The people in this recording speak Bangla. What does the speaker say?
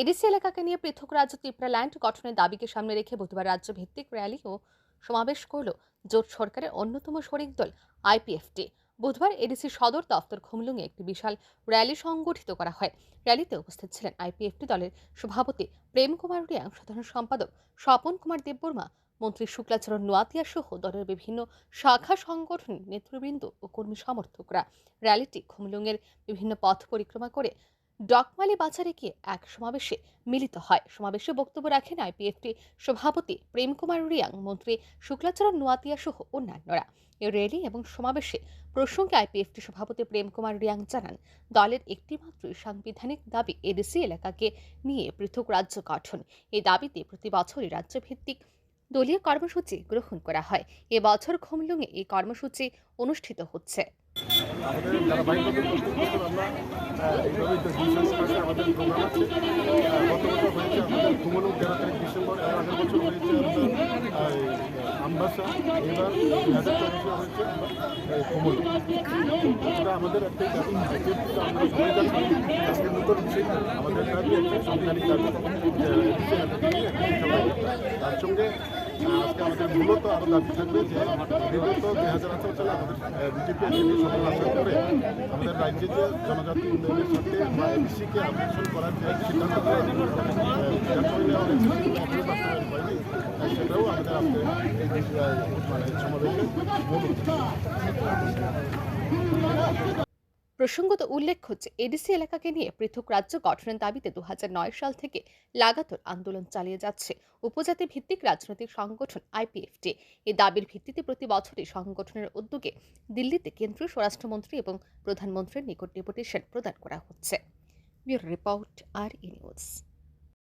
এডিসি এলাকাকে নিয়ে পৃথক রাজ্য ত্রিপুরাল্যান্ড গঠনের দাবিকে সামনে রেখে বুধবার রাজ্য ভিত্তিক র্যালি ও সমাবেশ করল জোট সরকারের অন্যতম শরিক দল, আইপিএফটি। বুধবার এডিসি সদর দফতর খুমলুঙে একটি বিশাল র্যালি সংগঠিত করা হয়। র্যালিতে উপস্থিত ছিলেন আইপিএফটি দলের সভাপতি প্রেম কুমার রিয়াং সাধারণ সম্পাদক স্বপন কুমার দেববর্মা, মন্ত্রী শুক্লাচরণ নোয়াতিয়া সহ দলের বিভিন্ন শাখা সংগঠন নেতৃবৃন্দ ও কর্মী সমর্থকরা। র্যালিটি খুমলুঙের বিভিন্ন পথ পরিক্রমা করে ডকমালি বাজারে গিয়ে এক সমাবেশে মিলিত হয়। সমাবেশে বক্তব্য রাখেন আইপিএফটি সভাপতি প্রেম কুমার রিয়াং, মন্ত্রী শুক্লাচরণ নোয়াতিয়া সহ অন্যান্যরা। এই র্যালি এবং সমাবেশে প্রসঙ্গে আইপিএফটি সভাপতি প্রেম কুমার রিয়াং জানান, দলের একটিমাত্র সাংবিধানিক দাবি এডিসি এলাকাকে নিয়ে পৃথক রাজ্য গঠন। এই দাবিতে প্রতি বছরই রাজ্যভিত্তিক দলীয় কর্মসূচি গ্রহণ করা হয়। এবছর খুমলুঙে এই কর্মসূচি অনুষ্ঠিত হচ্ছে। আমাদের ধারাবাহিকভাবে প্রত্যেক বছর আমরা আহ, এইভাবে তো আমাদের প্রোগ্রাম আমাদের কুমলুক তেরো তারিখ ডিসেম্বর বছর হয়েছে আমবাসা এবার আমাদের একটা আমরা। আমাদের দাবি একটা সবাই তার সঙ্গে আজকে মূলত আরও থাকবে যে সালে আমাদের রাজ্যে যে জনজাতি উন্নয়নের বা এবিসিকে আপডেশন করার যে সিদ্ধান্ত সেটাও আমাদের আজকে সমাবেশে। প্রসঙ্গত উল্লেখ হচ্ছে এডিসি এলাকাকে নিয়ে পৃথক রাজ্য গঠনের দাবিতে দুহাজার নয় সাল থেকে লাগাতার আন্দোলন চালিয়ে যাচ্ছে। উপজাতি ভিত্তিক রাজনৈতিক সংগঠন আইপিএফটি এই দাবির ভিত্তিতে প্রতি বছরই সংগঠনের উদ্যোগে দিল্লিতে কেন্দ্রীয় স্বরাষ্ট্রমন্ত্রী এবং প্রধানমন্ত্রীর নিকট ডেপুটেশন প্রদান করা হচ্ছে। রিপোর্ট আর ই নিউজ